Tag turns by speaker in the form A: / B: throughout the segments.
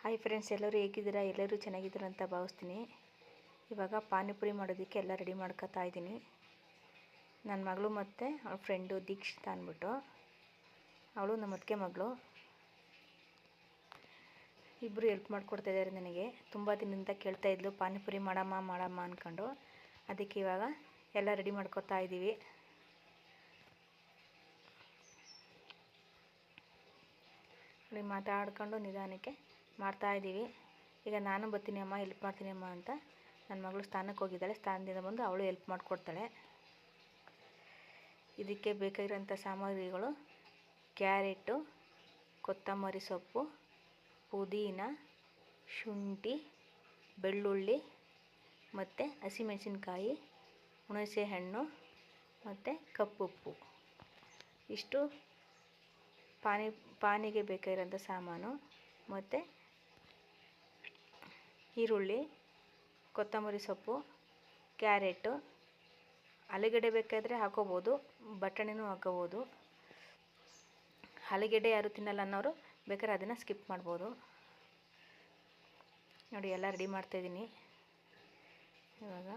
A: Hi friends ಎಲ್ಲರೂ ಹೇಗಿದ್ದೀರಾ? ಎಲ್ಲರೂ ಚೆನ್ನಾಗಿದ್ದೀರಾ ಅಂತ ಭಾವಿಸ್ತೀನಿ. ಇವಾಗ ಪಾನಿಪುರಿ ಮಾಡೋದಕ್ಕೆ ಎಲ್ಲ ರೆಡಿ ಮಾಡ್ಕೊತಾ ಇದ್ದೀನಿ. ನನ್ನ ಮಗಳು ಮತ್ತು ಅವಳ ಫ್ರೆಂಡು ದೀಕ್ಷಿತ ಅಂದ್ಬಿಟ್ಟು. ಅವಳು ನಮ್ಮ ಅತ್ತಿಗೆ ಮಗಳು. ಇಬ್ಬರು ಹೆಲ್ಪ್ ಮಾಡಿಕೊಡ್ತಾಯಿದ್ದಾರೆ ನನಗೆ. ತುಂಬ ದಿನದಿಂದ ಕೇಳ್ತಾ ಇದ್ಲು, ಪಾನಿಪುರಿ ಮಾಡಮ್ಮ ಮಾಡಮ್ಮ ಅಂದ್ಕೊಂಡು ಅದಕ್ಕೆ ಇವಾಗ ಎಲ್ಲ ರೆಡಿ ಮಾಡ್ಕೊತಾ ಇದ್ದೀವಿ. ಅಲ್ಲಿ ಮಾತಾಡ್ಕೊಂಡು ನಿಧಾನಕ್ಕೆ ಮಾಡ್ತಾಯಿದ್ದೀವಿ ಈಗ ನಾನು ಬರ್ತೀನಿ ಅಮ್ಮ ಹೆಲ್ಪ್ ಮಾಡ್ತೀನಿ ಅಮ್ಮ ಅಂತ. ನನ್ನ ಮಗಳು ಸ್ಥಾನಕ್ಕೆ ಹೋಗಿದ್ದಾಳೆ. ಸ್ಥಾನದಿಂದ ಬಂದು ಅವಳು ಹೆಲ್ಪ್ ಮಾಡಿಕೊಡ್ತಾಳೆ. ಇದಕ್ಕೆ ಬೇಕಾಗಿರೋಂಥ ಸಾಮಗ್ರಿಗಳು ಕ್ಯಾರೆಟು, ಕೊತ್ತಂಬರಿ ಸೊಪ್ಪು, ಪುದೀನ, ಶುಂಠಿ, ಬೆಳ್ಳುಳ್ಳಿ ಮತ್ತು ಹಸಿಮೆಣಸಿನ್ಕಾಯಿ ಹುಣಸೆ ಹಣ್ಣು ಮತ್ತು ಕಪ್ಪುಪ್ಪು. ಇಷ್ಟು ಪಾನಿ, ಪಾನಿಗೆ ಬೇಕಾಗಿರೋಂಥ ಸಾಮಾನು ಮತ್ತು ಈರುಳ್ಳಿ, ಕೊತ್ತಂಬರಿ ಸೊಪ್ಪು, ಕ್ಯಾರೆಟು, ಆಲೂಗಡ್ಡೆ ಬೇಕಾದರೆ ಹಾಕೋಬೋದು, ಬಟಾಣಿನೂ ಹಾಕೋಬೋದು. ಆಲೂಗೆಡ್ಡೆ ಯಾರು ತಿನ್ನಲ್ಲ ಅನ್ನೋರು ಬೇಕಾದ್ರೆ ಅದನ್ನು ಸ್ಕಿಪ್ ಮಾಡ್ಬೋದು. ನೋಡಿ, ಎಲ್ಲ ರೆಡಿ ಮಾಡ್ತಾಯಿದ್ದೀನಿ ಇವಾಗ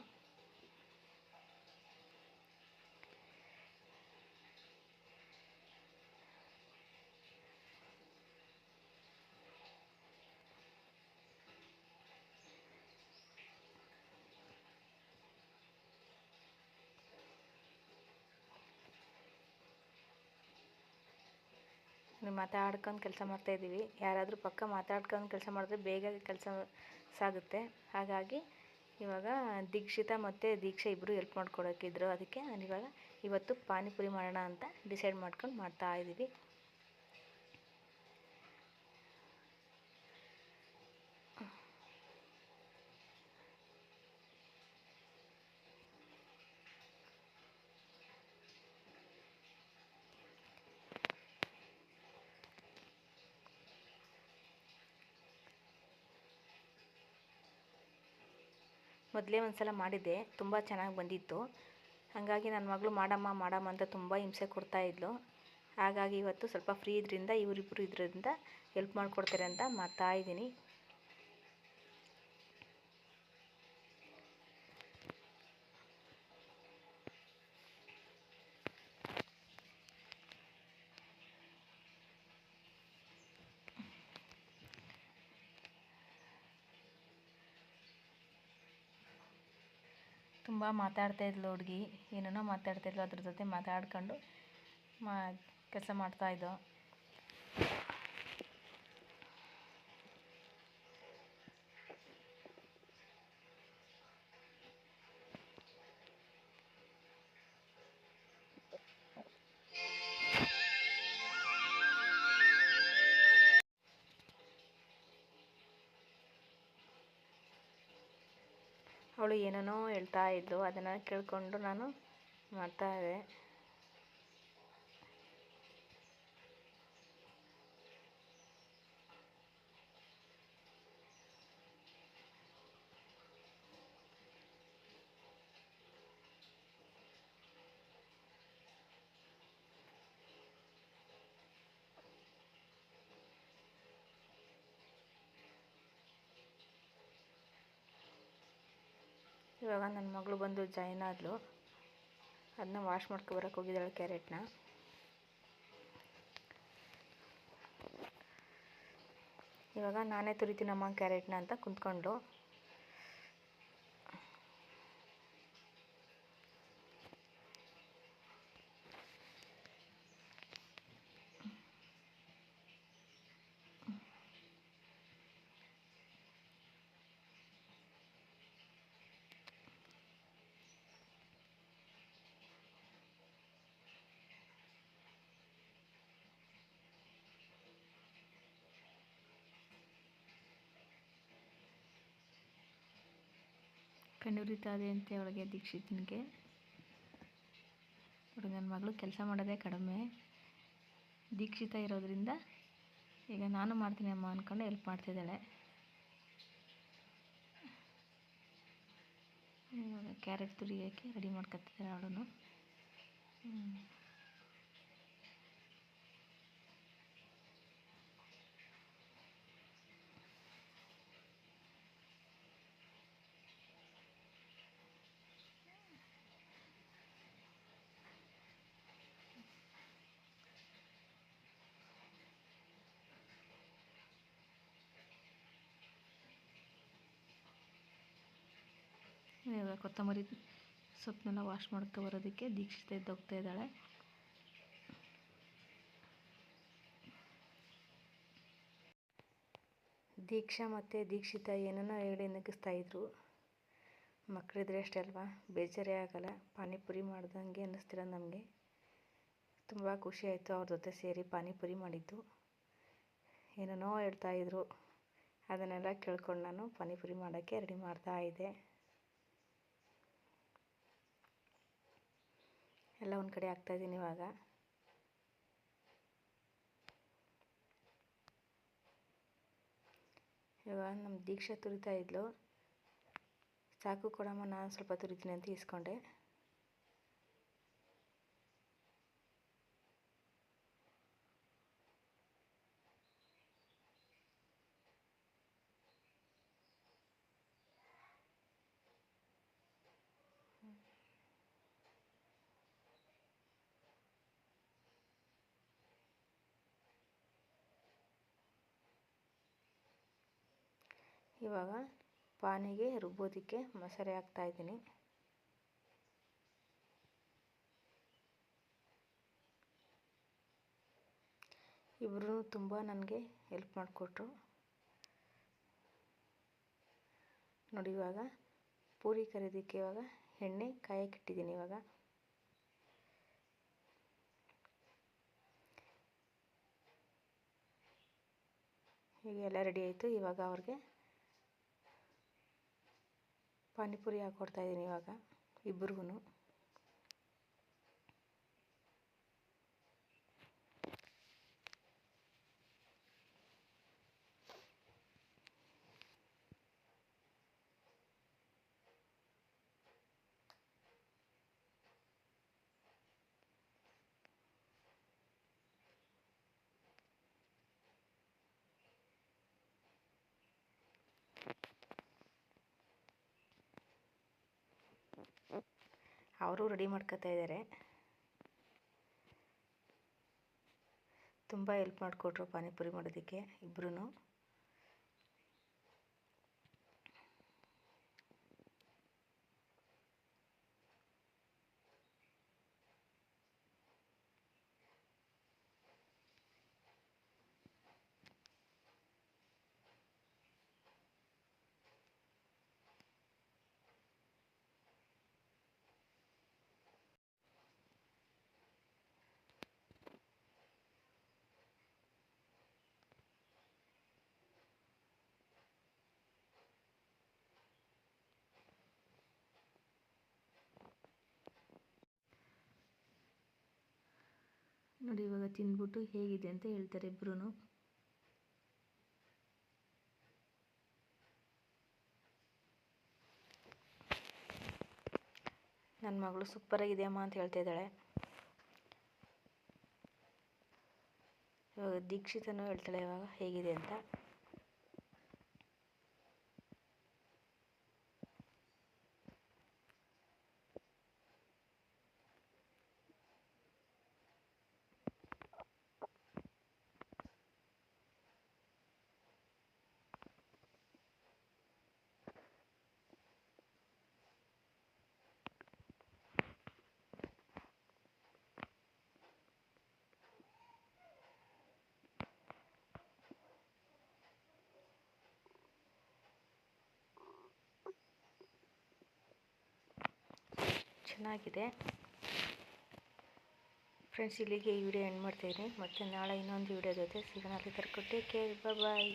A: ಮಾತಾಡ್ಕೊಂಡು ಕೆಲಸ ಮಾಡ್ತಾಯಿದ್ದೀವಿ ಯಾರಾದರೂ ಪಕ್ಕ ಮಾತಾಡ್ಕೊಂಡು ಕೆಲಸ ಮಾಡಿದ್ರೆ ಬೇಗ ಕೆಲಸ ಸಾಗುತ್ತೆ. ಹಾಗಾಗಿ ಇವಾಗ ದೀಕ್ಷಿತ ಮತ್ತು ದೀಕ್ಷೆ ಇಬ್ಬರು ಹೆಲ್ಪ್ ಮಾಡ್ಕೊಡೋಕ್ಕಿದ್ರು ಅದಕ್ಕೆ ನಾನು ಇವಾಗ ಇವತ್ತು ಪಾನಿಪುರಿ ಮಾಡೋಣ ಅಂತ ಡಿಸೈಡ್ ಮಾಡ್ಕೊಂಡು ಮಾಡ್ತಾಯಿದ್ದೀವಿ ಮೊದಲೇ ಒಂದು ಸಲ ಮಾಡಿದ್ದೆ, ತುಂಬ ಚೆನ್ನಾಗಿ ಬಂದಿತ್ತು. ಹಾಗಾಗಿ ನನ್ನ ಮಗಳು, ಮಾಡಮ್ಮ ಮಾಡಮ್ಮ ಅಂತ ತುಂಬ ಹಿಂಸೆ ಕೊಡ್ತಾಯಿದ್ಲು ಹಾಗಾಗಿ ಇವತ್ತು ಸ್ವಲ್ಪ ಫ್ರೀ ಇದರಿಂದ ಇವರಿಬ್ಬರು ಇದರಿಂದ ಹೆಲ್ಪ್ ಮಾಡಿಕೊಡ್ತಾರೆ ಅಂತ ಮಾಡ್ತಾಯಿದ್ದೀನಿ ತುಂಬ ಮಾತಾಡ್ತಾ ಇದ್ಲು ಹುಡುಗಿ. ಏನೇನೋ ಮಾತಾಡ್ತಾ ಇದ್ಲು ಅದ್ರ ಜೊತೆ ಮಾತಾಡ್ಕೊಂಡು ಮಾ ಕೆಲಸ ಮಾಡ್ತಾಯಿದ್ದೋ ಅವಳು ಏನೇನೋ ಹೇಳ್ತಾ ಇದ್ಲು ಅದನ್ನು ಕೇಳಿಕೊಂಡು ನಾನು ಮಾಡ್ತಾಯಿದ್ದೆ ಇವಾಗ ನನ್ನ ಮಗಳು ಬಂದು ಜಾಯ್ನ್ ಆದಳು ಅದನ್ನ ವಾಶ್ ಮಾಡ್ಕೊಬರಕ್ಕೆ ಹೋಗಿದ್ದಾಳೆ ಕ್ಯಾರೆಟ್ನ ಇವಾಗ ನಾನೇ ತುರಿತೀನಮ್ಮ ಕ್ಯಾರೆಟ್ನ ಅಂತ ಕುಂತ್ಕೊಂಡು. ಕಂಡುರಿತಾದೆ ಅಂತ ಅವಳಿಗೆ ದೀಕ್ಷಿತನಿಗೆ. ನನ್ನ ಮಗಳು ಕೆಲಸ ಮಾಡೋದೇ ಕಡಿಮೆ. ದೀಕ್ಷಿತ ಇರೋದ್ರಿಂದ ಈಗ ನಾನು ಮಾಡ್ತೀನಿ ಅಮ್ಮ ಅಂದ್ಕೊಂಡು ಹೆಲ್ಪ್ ಮಾಡ್ತಿದ್ದಾಳೆ. ಇವಾಗ ಕ್ಯಾರೆಟ್ ತುರಿಯೋಕ್ಕೆ ರೆಡಿ ಮಾಡ್ಕೊತಿದ್ದಾಳೆ ಅವಳು ಕೊತ್ತಂಬರಿ ಸೊಪ್ಪನ್ನೆಲ್ಲ ವಾಶ್ ಮಾಡ್ಕೊ ಬರೋದಕ್ಕೆ ದೀಕ್ಷಿತ ಎದ್ದೋಗ್ತಾ ಇದ್ದಾಳೆ. ದೀಕ್ಷಾ ಮತ್ತು ದೀಕ್ಷಿತ ಏನನ್ನೋ ಹೇಳಿ ನಗಿಸ್ತಾ ಇದ್ರು. ಮಕ್ಕಳಿದ್ರೆ ಅಷ್ಟೇ ಅಲ್ವಾ? ಬೇಜಾರೇ ಆಗಲ್ಲ. ಪಾನಿಪುರಿ ಮಾಡ್ದಂಗೆ ಅನ್ನಿಸ್ತಿರ ನಮಗೆ. ತುಂಬ ಖುಷಿ ಆಯಿತು ಅವ್ರ ಜೊತೆ ಸೇರಿ ಪಾನಿಪುರಿ ಮಾಡಿದ್ದು. ಏನೇನೋ ಹೇಳ್ತಾಯಿದ್ರು ಅದನ್ನೆಲ್ಲ ಕೇಳ್ಕೊಂಡು ನಾನು ಪಾನಿಪುರಿ ಮಾಡೋಕ್ಕೆ ರೆಡಿ ಮಾಡ್ತಾ ಇದ್ದೆ. ಎಲ್ಲ ಒಂದು ಕಡೆ ಆಗ್ತಾಯಿದ್ದೀನಿ ಇವಾಗ. ಇವಾಗ ನಮ್ಮ ದೀಕ್ಷಾ ತುರಿತಾ ಇದ್ಲು. ಸಾಕು ಕೊಡಮ್ಮ, ನಾನು ಸ್ವಲ್ಪ ತುರಿತೀನಿ ಅಂತ ಇಸ್ಕೊಂಡೆ. ಇವಾಗ ಪಾನಿಗೆ ರುಬ್ಬೋದಕ್ಕೆ ಮಸಾಲೆ ಹಾಕ್ತಾಯಿದ್ದೀನಿ ಇಬ್ಬರೂ ತುಂಬ ನನಗೆ ಹೆಲ್ಪ್ ಮಾಡಿಕೊಟ್ರು. ನೋಡಿ ಇವಾಗ ಪೂರಿ ಕರಿಯೋದಕ್ಕೆ ಇವಾಗ ಎಣ್ಣೆ ಕಾಯಕ್ಕೆ ಇಟ್ಟಿದ್ದೀನಿ ಇವಾಗ. ಈಗ ಎಲ್ಲ ರೆಡಿ ಆಯಿತು. ಇವಾಗ ಅವ್ರಿಗೆ ಪಾನಿಪುರಿ ಹಾಕ್ಕೊಡ್ತಾಯಿದ್ದೀನಿ ಇವಾಗ ಇಬ್ರಿಗೂ ಅವರು ರೆಡಿ ಮಾಡ್ಕೋತಾ ಇದ್ದಾರೆ. ತುಂಬ ಹೆಲ್ಪ್ ಮಾಡಿಕೊಟ್ರು ಪಾನಿಪುರಿ ಮಾಡೋದಕ್ಕೆ ಇಬ್ಬರೂ ನೋಡಿ, ಇವಾಗ ತಿಂದ್ಬಿಟ್ಟು ಹೇಗಿದೆ ಅಂತ ಹೇಳ್ತಾರೆ ಇಬ್ಬರೂ ನನ್ನ ಮಗಳು ಸೂಪರಾಗಿದೆ ಅಮ್ಮ ಅಂತ ಹೇಳ್ತಾ ಇದ್ದಾಳೆ. ಇವಾಗ ದೀಕ್ಷಿತನೂ ಹೇಳ್ತಾಳೆ ಇವಾಗ ಹೇಗಿದೆ ಅಂತ. ಚೆನ್ನಾಗಿದೆ. ಫ್ರೆಂಡ್ಸ್ ಇಲ್ಲಿಗೆ ಈ ವಿಡಿಯೋ ಎಂಡ್ ಮಾಡ್ತಾಯಿದ್ದೀನಿ ಮತ್ತೆ ನಾಳೆ ಇನ್ನೊಂದು ವಿಡಿಯೋ ಜೊತೆ ಸಿಗೋಣ ಅಲ್ಲಿ ತರ್ಕೊಟ್ಟೆ ಕೇರ್ ಬಾಯ್